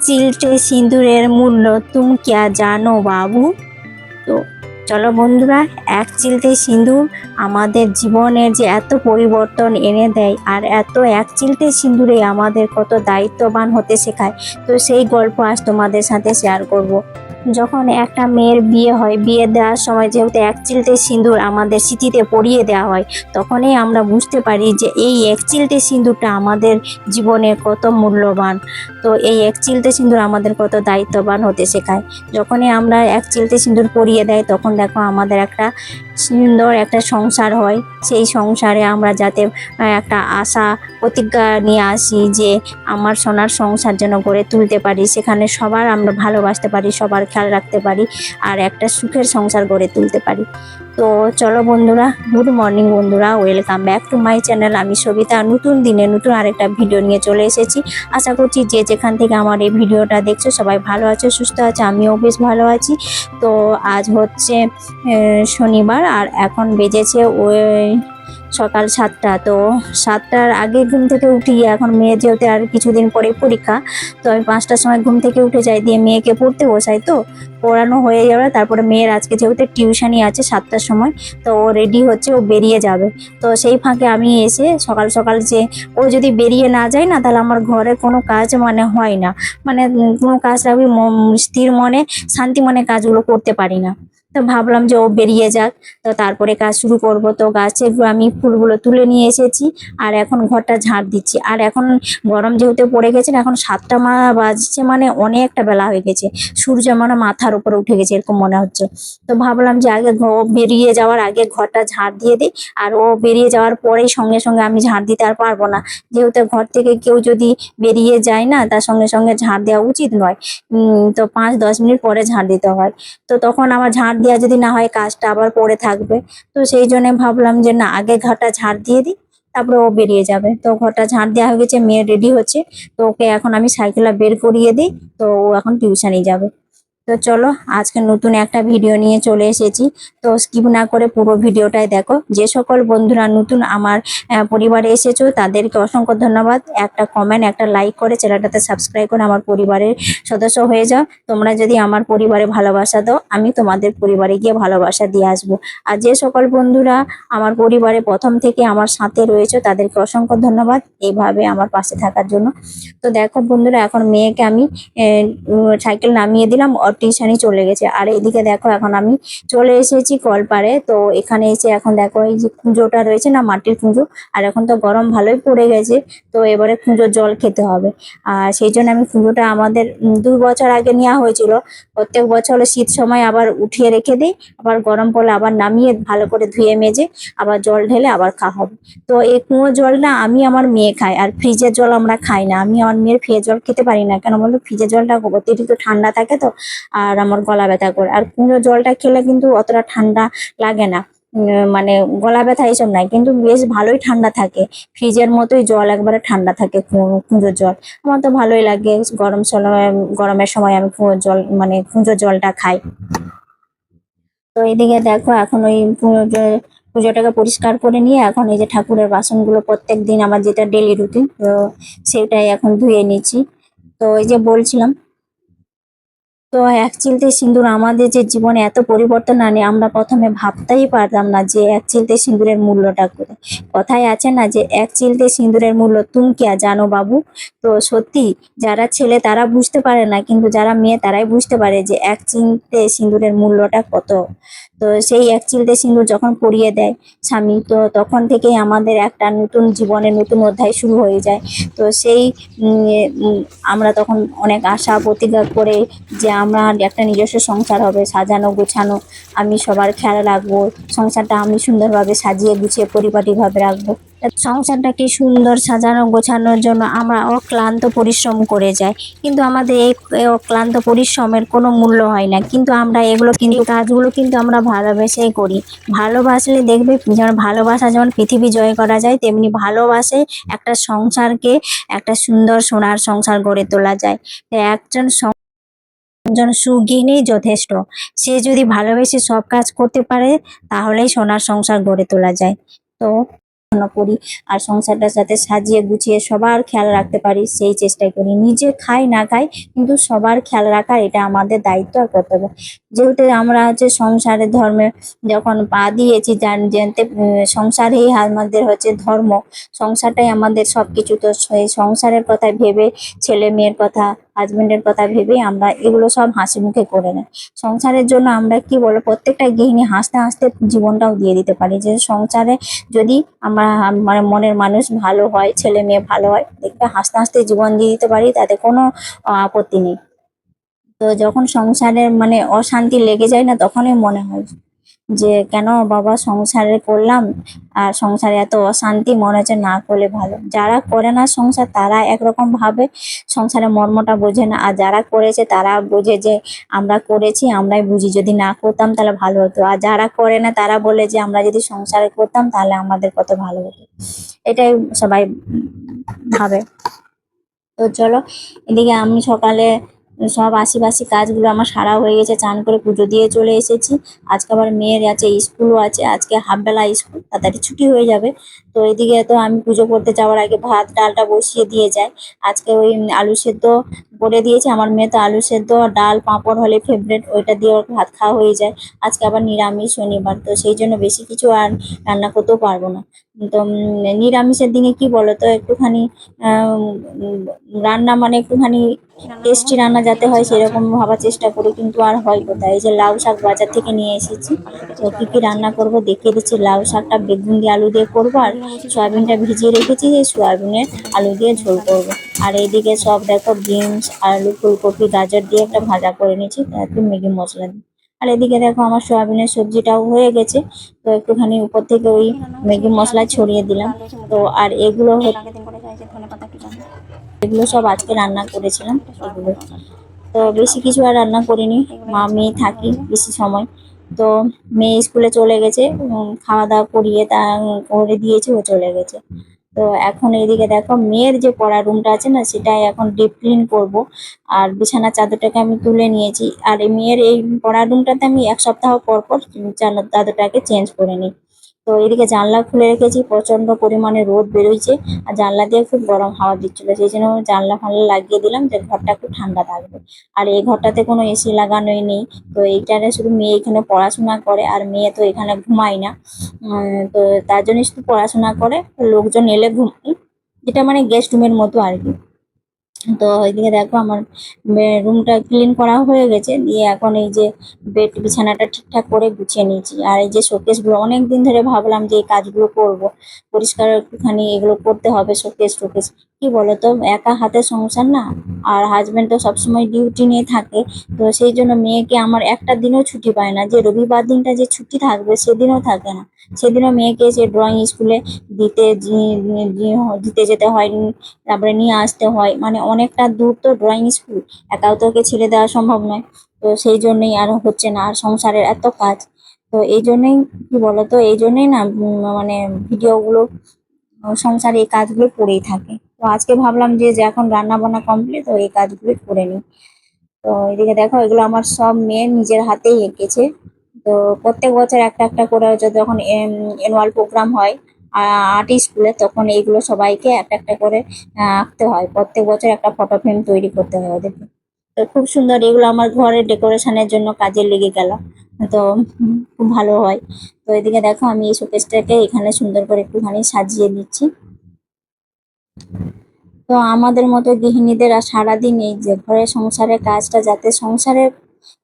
চিলটে সিঁদুরের মূল্য তুম কিয়া জানো বাবু তো চলো বন্ধুরা, এক চিলতে সিঁদুর আমাদের জীবনের যে এত পরিবর্তন এনে দেয় আর এত এক চিলতে সিঁদুরে আমাদের কত দায়িত্ববান হতে শেখায় তো সেই গল্প আজ তোমাদের সাথে শেয়ার করব। যখন একটা মেয়ের বিয়ে হয়, বিয়ে দেওয়ার সময় যেহেতু এক চিলতে সিঁদুর আমাদের স্মৃতিতে পরিয়ে দেওয়া হয়, তখনই আমরা বুঝতে পারি যে এই এক চিলতে সিঁদুরটা আমাদের জীবনে কত মূল্যবান। তো এই এক চিলতে সিঁদুর আমাদের কত দায়িত্ববান হতে শেখায়। যখনই আমরা এক চিলতে সিঁদুর পরিয়ে দেয়, তখন দেখো আমাদের একটা সুন্দর একটা সংসার হয়। সেই সংসারে আমরা যাতে একটা আশা প্রতিজ্ঞা নিয়ে আসি যে আমার সোনার সংসার যেন গড়ে তুলতে পারি, সেখানে সবার আমরা ভালোবাসতে পারি, সবার খেয়াল রাখতে পারি আর একটা সুখের সংসার গড়ে তুলতে পারি। তো চলো বন্ধুরা, গুড মর্নিং বন্ধুরা, welcome back to my channel. আমি সবিতা, নতুন দিনে নতুন আরেকটা ভিডিও নিয়ে চলে এসেছি। আশা করছি যে যেখান থেকে আমার এই ভিডিওটা দেখছ সবাই ভালো আছে, সুস্থ আছে, আমিও বেশ ভালো আছি। তো আজ হচ্ছে শনিবার আর এখন বেজেছে ওই সকাল সাতটা, তো সাতটার আগে ঘুম থেকে উঠি। এখন মেয়ে যেহেতু আর কিছুদিন পরে পরীক্ষা, তো আমি পাঁচটার সময় ঘুম থেকে উঠে যাই, দিয়ে মেয়েকে পড়তে বসাই তো। পড়ানো হয়ে যাবে, তারপরে মেয়ের আজকে যেহেতু টিউশনই আছে সাতটার সময়, তো ও রেডি হচ্ছে, ও বেরিয়ে যাবে। তো সেই ফাঁকে আমি এসে সকাল সকাল যে ও যদি বেরিয়ে না যায় না, তাহলে আমার ঘরে কোনো কাজ মানে হয় না। মানে কোনো কাজ আমি স্থির মনে, শান্তি মনে কাজগুলো করতে পারি না। তো ভাবলাম যে ও বেরিয়ে যাক। তো তারপরে কাজ শুরু করব। তো গাছে আমি ফুলগুলো তুলে নিয়ে এসেছি আর এখন ঘরটা ঝাড় দিচ্ছি। আর এখন গরম যেহেতু পড়ে গেছে এখন সাতটা মা বাজছে মানে অনেকটা বেলা হয়ে গেছে। সূর্য মানে মাথার উপরে উঠে গেছে এরকম মনে হচ্ছে। তো ভাবলাম যে আগে বেরিয়ে যাওয়ার আগে ঘরটা ঝাড় দিয়ে দিই। আর ও বেরিয়ে যাওয়ার পরেই সঙ্গে সঙ্গে আমি ঝাড় দিতে আর পারব না। যেহেতু ঘর থেকে কেউ যদি বেরিয়ে যায় না, তার সঙ্গে সঙ্গে ঝাড় দেওয়া উচিত নয়। তো পাঁচ দশ মিনিট পরে ঝাড় দিতে হয়। তো তখন আমার ঝাড় দেওয়া যদি না হয় কাজটা আবার পড়ে থাকবে। তো সেই জন্য ভাবলাম যে না, আগে ঘরটা ঝাড় দিয়ে দিই, তারপরে ও বেরিয়ে যাবে। তো ঘরটা ঝাড় দেওয়া হয়ে গেছে, মেয়ে রেডি হচ্ছে। তো ওকে এখন আমি সাইকেলটা বের করিয়ে দিই, তো ও এখন টিউশনে যাবে। তো চলো, আজকে নতুন একটা ভিডিও নিয়ে চলে এসেছি। তো স্কিপ না করে পুরো ভিডিওটাই দেখো। যে সকল বন্ধুরা নতুন আমার পরিবারে এসেছ, তাদেরকে অসংখ্য ধন্যবাদ। একটা কমেন্ট একটা লাইক করে চ্যানেলটাতে সাবস্ক্রাইব করে আমার পরিবারের সদস্য হয়ে যাও। তোমরা যদি আমার পরিবারে ভালোবাসা দাও, আমি তোমাদের পরিবারে গিয়ে ভালোবাসা দিয়ে আসব। আর যে সকল বন্ধুরা আমার পরিবারে প্রথম থেকে আমার সাথে রয়েছে, তাদেরকে অসংখ্য ধন্যবাদ এইভাবে আমার পাশে থাকার জন্য। তো দেখো বন্ধুরা, এখন মেয়েকে আমি সাইকেল নামিয়ে দিলাম। টিউশনই চলে গেছে। আর এদিকে দেখো এখন আমি চলে এসেছি কলপারে। তো এখানে এসে এখন দেখো এই যে কুঁজোটা রয়েছে না মাটির কুঁজো। আর এখন তো গরম ভালোই পড়ে গেছে তো এবারে কুঁজোর জল খেতে হবে। আর সেই জন্য আমি কুঁজোটা আমাদের উম, দু বছর আগে নেওয়া হয়েছিল। প্রত্যেক বছর শীত সময় আবার উঠিয়ে রেখে দিই। আবার গরম পড়লে আবার নামিয়ে ভালো করে ধুয়ে মেজে আবার জল ঢেলে আবার খাওয়া হবে। তো এই কুঁয়ো জলটা আমি আমার মেয়ে খাই আর ফ্রিজের জল আমরা খাই না। আমি আমার মেয়ের ফ্রিজের জল খেতে পারি না। কেন বলতো ফ্রিজের জলটা অতিরিক্ত ঠান্ডা থাকে তো। আর আমার গলা ব্যথা করে। আর কুঁজো জলটা খেলে কিন্তু অতটা ঠান্ডা লাগে না। মানে গলা ব্যথা এইসব নাই, কিন্তু বেশ ভালোই ঠান্ডা থাকে। ফ্রিজের মতোই জল, একবারে ঠান্ডা থাকে কুঁজোর জল। আমার তো ভালোই লাগে। গরম সময়, গরমের সময় আমি কুঁয়োর জল মানে কুঁজোর জলটা খাই। তো এইদিকে দেখো, এখন ওই পুজোটাকে পরিষ্কার করে নিয়ে এখন এই যে ঠাকুরের বাসনগুলো প্রত্যেক দিন আমার যেটা ডেলি রুটিন তো সেটাই এখন ধুয়ে নিচ্ছি। তো এই যে বলছিলাম তো এক চিলতে সিঁদুর আমাদের যে জীবনে এত পরিবর্তন আনে, আমরা প্রথমে ভাবতেই পারতাম না যে এক চিলতে সিঁদুরের মূল্যটা করে কথায় আছে না যে এক চিলতে সিঁদুরের মূল্য তুমি কে জানো বাবু? তো সত্যি, যারা ছেলে তারা বুঝতে পারে না, কিন্তু যারা মেয়ে তারাই বুঝতে পারে যে এক চিলতে সিঁদুরের মূল্যটা কত। তো সেই এক চিলতে সিঁদুর যখন পরিয়ে দেয় স্বামী, তো তখন থেকেই আমাদের একটা নতুন জীবনের নতুন অধ্যায় শুরু হয়ে যায়। তো সেই আমরা তখন অনেক আশা প্রতিজ্ঞা করে যে আমার একটা নিজস্ব সংসার হবে, সাজানো, গোছানো, আমি সবার খেয়াল রাখব, সংসারটা আমি সুন্দরভাবে সাজিয়ে গুছিয়ে পরিপাটিভাবে রাখব। সংসারটাকে সুন্দর সাজানো, গোছানোর জন্য আমরা অক্লান্ত পরিশ্রম করে যাই। কিন্তু আমাদের এই অক্লান্ত পরিশ্রমের কোনো মূল্য হয় না। কিন্তু আমরা এগুলো কিন্তু, কাজগুলো কিন্তু আমরা ভালোবেসেই করি। ভালোবাসলে দেখবে, যেমন ভালোবাসা যেমন পৃথিবী জয় করা যায়, তেমনি ভালোবাসে একটা সংসারকে একটা সুন্দর সোনার সংসার গড়ে তোলা যায়। একজন একজন সুগিনী যথেষ্ট। সে যদি ভালোবেসে সব কাজ করতে পারে, তাহলেই সোনার সংসার গড়ে তোলা যায়। তো করি, আর সংসারটার সাথে সাজিয়ে গুছিয়ে সবার খেয়াল রাখতে পারি, সেই চেষ্টাই করি। নিজে খাই না খাই, কিন্তু সবার খেয়াল রাখা এটা আমাদের দায়িত্ব আর কর্তব্য। যেহেতু আমরা হচ্ছে সংসারের ধর্মে যখন পা দিয়েছি জান জানতে সংসারেই আমাদের হচ্ছে ধর্ম। সংসারটাই আমাদের সব কিছু তো সেই সংসারের কথা ভেবে ছেলে মেয়ের কথা হাজবেন্ডের কথা ভেবেই আমরা এগুলো সব হাসি মুখে করে নেই। সংসারের জন্য আমরা কি বলো প্রত্যেকটা গৃহিণী হাসতে হাসতে জীবনটাও দিয়ে দিতে পারি যে সংসারে যদি আমরা মানে মনের মানুষ ভালো হয়, ছেলে মেয়ে ভালো হয়, দেখবে হাসতে হাসতে জীবন দিয়ে দিতে পারি, তাতে কোনো আপত্তি নেই। তো যখন সংসারে মানে অশান্তি লেগে যায় না, তখনই মনে হয় যে কেন বাবা সংসারে করলাম? আর সংসারে এত অশান্তি, মনে হচ্ছে না করলে ভালো। যারা করে না সংসার, তারা একরকম ভাবে সংসারের মর্মটা বোঝে না। আর যারা করেছে, তারা বোঝে যে আমরা করেছি, আমরাই বুঝি। যদি না করতাম, তাহলে ভালো হতো। আর যারা করে না, তারা বলে যে আমরা যদি সংসারে করতাম, তাহলে আমাদের কত ভালো হতো। এটাই সবাই ভাবে। তো চলো, এদিকে আমি সকালে সব আশিপাশি কাজগুলো আমার সারা হয়ে গেছে, চান করে পুজো দিয়ে চলে এসেছি। আজকে আবার মেয়ের আছে, স্কুলও আছে, আজকে হাফ বেলা স্কুল, তাড়াতাড়ি ছুটি হয়ে যাবে। তো এদিকে তো আমি পুজো করতে যাওয়ার আগে ভাত, ডালটা বসিয়ে দিয়ে যাই। আজকে ওই আলু সেদ্ধ করে দিয়েছে, আমার মেয়ে তো আলু সেদ্ধ, ডাল, পাঁপড় হলে ফেভারেট ওইটা দিয়ে ওর ভাত খাওয়া হয়ে যায়। আজকে আবার নিরামিষ শনিবার, তো সেই জন্য বেশি কিছু আর রান্না করতেও পারব না। তো নিরামিষের দিনে কি বলো তো একটুখানি রান্না মানে একটুখানি টেস্টি রান্না যাতে হয় সেরকম ভাবার চেষ্টা করি, কিন্তু আর হয় কোথায়? এই যে লাউ শাক বাজার থেকে নিয়ে এসেছি। তো কি কি রান্না করব দেখিয়ে দিচ্ছি। লাউ শাকটা বেগুন দিয়ে আলু দিয়ে করব আর সয়াবিনটা ভিজিয়ে রেখেছি এই সয়াবিনের আলু দিয়ে ঝোল করব। আর এইদিকে সব দেখো, বিনস, আলু, ফুলকপি, গাজর দিয়ে একটা ভাজা করে নিয়েছি একটু ম্যাগি মশলা দিয়ে। আর এদিকে দেখো আমার সয়াবিনের সবজিটাও হয়ে গেছে, তো একটুখানি উপর থেকে ওই ম্যাগি মশলা ছড়িয়ে দিলাম। তো আর এগুলো এগুলো সব আজকে রান্না করেছিলাম এগুলো তো বেশি কিছু আর রান্না করিনি। মা, মেয়ে থাকি বেশি সময়। তো মেয়ে স্কুলে চলে গেছে খাওয়া দাওয়া করিয়ে তা, করে দিয়েছে, ও চলে গেছে। তো এখন এইদিকে দেখো, মেয়ের যে পড়ার রুমটা আছে না, সেটাই এখন ডিপ ক্লিন করব। আর বিছানা চাদরটাকে আমি তুলে নিয়েছি। আর মেয়ের এই পড়ার রুমটাতে আমি এক সপ্তাহ পর পর চাদর- চাদরটাকে চেঞ্জ করে নিই। তো এদিকে জানলা খুলে রেখেছি প্রচণ্ড পরিমাণে রোদ বেরোইছে আর জানলা দিয়ে খুব গরম হাওয়া দিচ্ছিল, সেই জন্য জানলা ফানলা লাগিয়ে দিলাম যে ঘরটা একটু ঠান্ডা থাকবে। আর এই ঘরটাতে কোনো এসি লাগানোই নেই, তো এইটারে শুধু মেয়ে এখানে পড়াশোনা করে আর মেয়ে তো এখানে ঘুমায় না। তো তার জন্য শুধু পড়াশোনা করে, লোকজন এলে ঘুমাই যেটা মানে গেস্ট রুমের মতো আর কি। তো ওইদিকে দেখো আমার রুমটা ক্লিন করা হয়ে গেছে। দিয়ে এখন এই যে বেড বিছানাটা ঠিকঠাক করে গুছিয়ে নিয়েছি। আর এই যে শোকেসগুলো গুলো, অনেকদিন ধরে ভাবলাম যে এই কাজগুলো করব। পরিষ্কার একটুখানি এগুলো করতে হবে শোকেস টোকেস। কি বলতো, একা হাতে সংসার না? আর হাজবেন্ড তো সবসময় ডিউটি নিয়ে থাকে, তো সেই জন্য মেয়েকে আমার একটা দিনও ছুটি পায় না। যে রবিবার দিনটা যে ছুটি থাকবে, সেদিনও থাকে না। সেদিনও মেয়েকে যে ড্রয়িং স্কুলে দিতে দিতে যেতে হয়, তারপরে নিয়ে আসতে হয়। মানে অনেকটা দূর তো ড্রয়িং স্কুল একাও তো ওকে ছেড়ে দেওয়া সম্ভব নয়। তো সেই জন্যই আর হচ্ছে না, আর সংসারের এত কাজ। তো এই জন্যই, কি বলতো, এই জন্যই না মানে ভিডিওগুলো সংসারে এই কাজগুলো পড়েই থাকে। তো আজকে ভাবলাম যে এখন রান্না বান্না কমপ্লিট তো এই কাজগুলো করে নিই। তো এদিকে দেখো, এগুলো আমার সব মেয়ে নিজের হাতেই এঁকেছে। তো প্রত্যেক বছর একটা একটা করে যখন অ্যানুয়াল প্রোগ্রাম হয় আর্ট স্কুলে, তখন এইগুলো সবাইকে একটা একটা করে আঁকতে হয়। প্রত্যেক বছর একটা ফটো ফ্রেম তৈরি করতে হয় ওদেরকে। তো খুব সুন্দর এগুলো আমার ঘরের ডেকোরেশনের জন্য কাজে লেগে গেল। তো খুব ভালো হয়। তো এদিকে দেখো, আমি এই শোকেসটাকে এখানে সুন্দর করে একটুখানি সাজিয়ে দিচ্ছি তো আমাদের মতো গৃহিণীদের সারাদিন এই যে ঘরের সংসারের কাজটা, যাতে সংসারে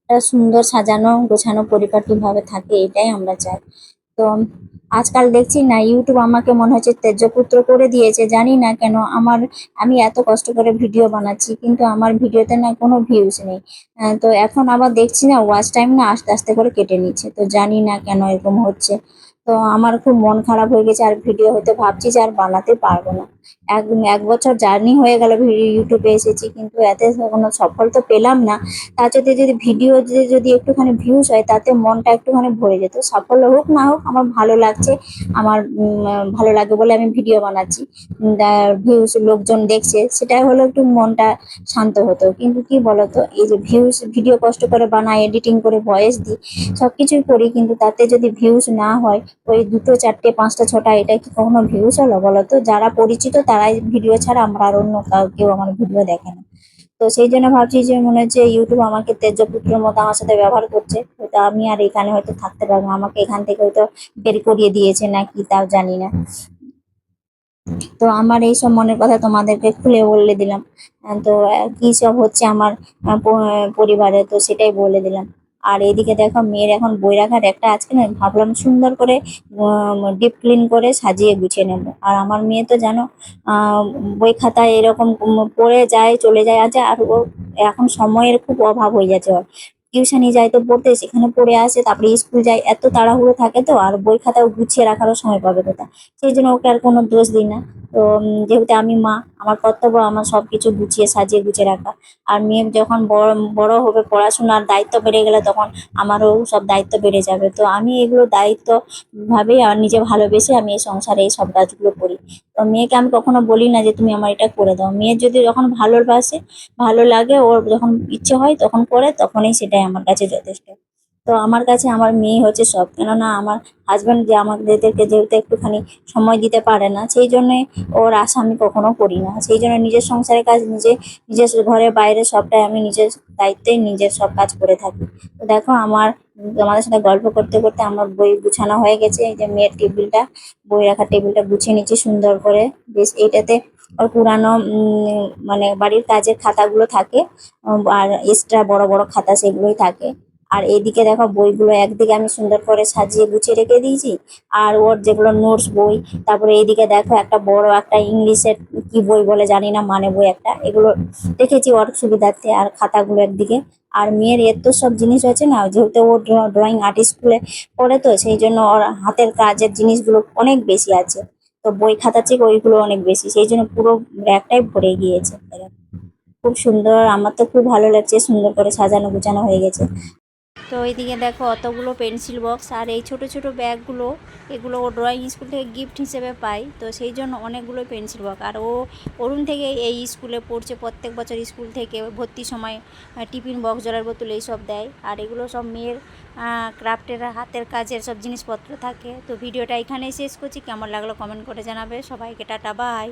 একটা সুন্দর সাজানো, গোছানো, পরিপাটিভাবে থাকে, এটাই আমরা চাই। তো আজকাল দেখছি না ইউটিউব আমাকে মনে হচ্ছে তেজপুত্র করে দিয়েছে, জানি না কেন আমার, আমি এত কষ্ট করে ভিডিও বানাচ্ছি, কিন্তু আমার ভিডিওতে না কোনো ভিউজ নেই। তো এখন আবার দেখছি না ওয়াচ টাইম না আস্তে আস্তে করে কেটে নিচ্ছে, তো জানি না কেন এরকম হচ্ছে। তো আমার খুব মন খারাপ হয়ে গেছে, আর ভিডিও হয়তো ভাবছি যে আর বানাতে পারব না। এক এক বছর জার্নি হয়ে গেল ইউটিউবে এসেছি, কিন্তু এতে কোনো সফল তো পেলাম না। তার যদি যদি ভিডিও যদি একটুখানি ভিউজ হয়, তাতে মনটা একটুখানি ভরে যেত। সফল হোক না হোক, আমার ভালো লাগছে, আমার ভালো লাগে বলে আমি ভিডিও বানাচ্ছি। ভিউজ লোকজন দেখছে সেটাই হলো একটু মনটা শান্ত হতো। কিন্তু কি বলতো, এই যে ভিউজ ভিডিও কষ্ট করে বানাই এডিটিং করে ভয়েস দিই সব কিছুই করি, কিন্তু তাতে যদি ভিউজ না হয়, ওই দুটো, চারটে, পাঁচটা, ছটা, এটা কি কখনো ভিউজ হলো বলতো? যারা পরিচিত তারাই ভিডিও ছাড়া, আমরা আর অন্য কাউ আমার ভিডিও দেখে না। তো সেই জন্য ভাবছি যে মনে হচ্ছে ইউটিউব আমাকে তেজপুত্রের মতো আমার সাথে ব্যবহার করছে। হয়তো আমি আর এখানে হয়তো থাকতে পারব। আমাকে এখান থেকে হয়তো বের করিয়ে দিয়েছে নাকি তাও জানি না। তো আমার এই সব মনের কথা তোমাদেরকে খুলে বলে দিলাম। তো কি সব হচ্ছে আমার পরিবারে, তো সেটাই বলে দিলাম। আর এদিকে দেখো মেয়ের এখন বই রাখার একটা আজকে না, ভাবলাম সুন্দর করে ডিপ ক্লিন করে সাজিয়ে গুছিয়ে নেব। আর আমার মেয়ে তো জানো বই খাতা এরকম পড়ে যায়, চলে যায় আছে আর ও এখন সময়ের খুব অভাব হয়ে যাচ্ছে ওর। টিউশনি যায় তো পড়তে, সেখানে পড়ে আসে, তারপরে স্কুল যায়, এত তাড়াহুড়ো থাকে তো, আর বই খাতাও গুছিয়ে রাখারও সময় পাবে কোথা সেই জন্য ওকে আর কোনো দোষ দিই না। তো যেহেতু আমি মা আমার কর্তব্য আমার সব কিছু গুছিয়ে সাজিয়ে গুছিয়ে রাখা। আর মেয়ে যখন বড় বড় হবে, পড়াশোনার দায়িত্ব বেড়ে গেলে তখন আমারও সব দায়িত্ব বেড়ে যাবে। তো আমি এগুলো দায়িত্ব ভাবেই আর নিজে ভালোবেসে আমি এই সংসারে এই সব কাজগুলো করি। তো মেয়েকে আমি কখনো বলি না যে, তুমি আমার এটা করে দাও। মেয়ের যদি যখন ভালোবাসে ভালো লাগে, ওর যখন ইচ্ছে হয় তখন করে, তখনই সেটাই আমার কাছে যথেষ্ট। তো আমার কাছে আমার মেয়ে হচ্ছে সব। কেননা আমার হাজব্যান্ড যে আমাদেরকে যেহেতু একটুখানি সময় দিতে পারে না সেই জন্যে ওর আশা আমি কখনো করি না। সেই জন্য নিজের সংসারের কাজ নিজে নিজের ঘরে বাইরে সবটাই আমি নিজের দায়িত্বে নিজের সব কাজ করে থাকি। তো দেখো আমার উম, তোমাদের সাথে গল্প করতে করতে আমার বই গুছানো হয়ে গেছে। এই যে মেয়ের টেবিলটা বই রাখার টেবিলটা গুছিয়ে নিচ্ছি সুন্দর করে। বেশ এইটাতে ওর পুরানো মানে বাড়ির কাজের খাতাগুলো থাকে আর এক্সট্রা বড় বড় খাতা সেগুলোই থাকে। আর এইদিকে দেখো বইগুলো একদিকে আমি সুন্দর করে সাজিয়ে গুছিয়ে রেখে দিয়েছি, আর ওর যেগুলো নোটস বই, তারপরে এইদিকে দেখো একটা বড় একটা ইংলিশের কি বই বলে জানি না মানে বই একটা, এগুলো রেখেছি ওর সুবিধার্থে, আর খাতাগুলো একদিকে। আর মেয়ের এর তো সব জিনিস আছে না, যেহেতু ও ড্রয়িং আর্ট স্কুলে পড়ে তো, সেই জন্য ওর হাতের কাজের জিনিসগুলো অনেক বেশি আছে। তো বই খাতা থেকে ওইগুলো অনেক বেশি, সেই জন্য পুরো ব্যাগটাই ভরে গিয়েছে। খুব সুন্দর, আমার তো খুব ভালো লাগছে সুন্দর করে সাজানো গুছানো হয়ে গেছে। তো এইদিকে দেখো অতগুলো পেন্সিল বক্স আর এই ছোট ছোট ব্যাগগুলো, এগুলো ও ড্রয়িং স্কুল থেকে গিফট হিসেবে পাই তো সেই জন্য অনেকগুলো পেন্সিল বক্স। আর ও অরুণ থেকে এই স্কুলে পড়ছে, প্রত্যেক বছর স্কুল থেকে ভর্তির সময় টিফিন বক্স জলের বোতল এইসব দেয়। আর এগুলো সব মেয়ের ক্রাফটের হাতের কাজের সব জিনিসপত্র থাকে। তো ভিডিওটা এখানেই শেষ করছি। কেমন লাগল কমেন্ট করে জানাবে। সবাইকে টাটা বাই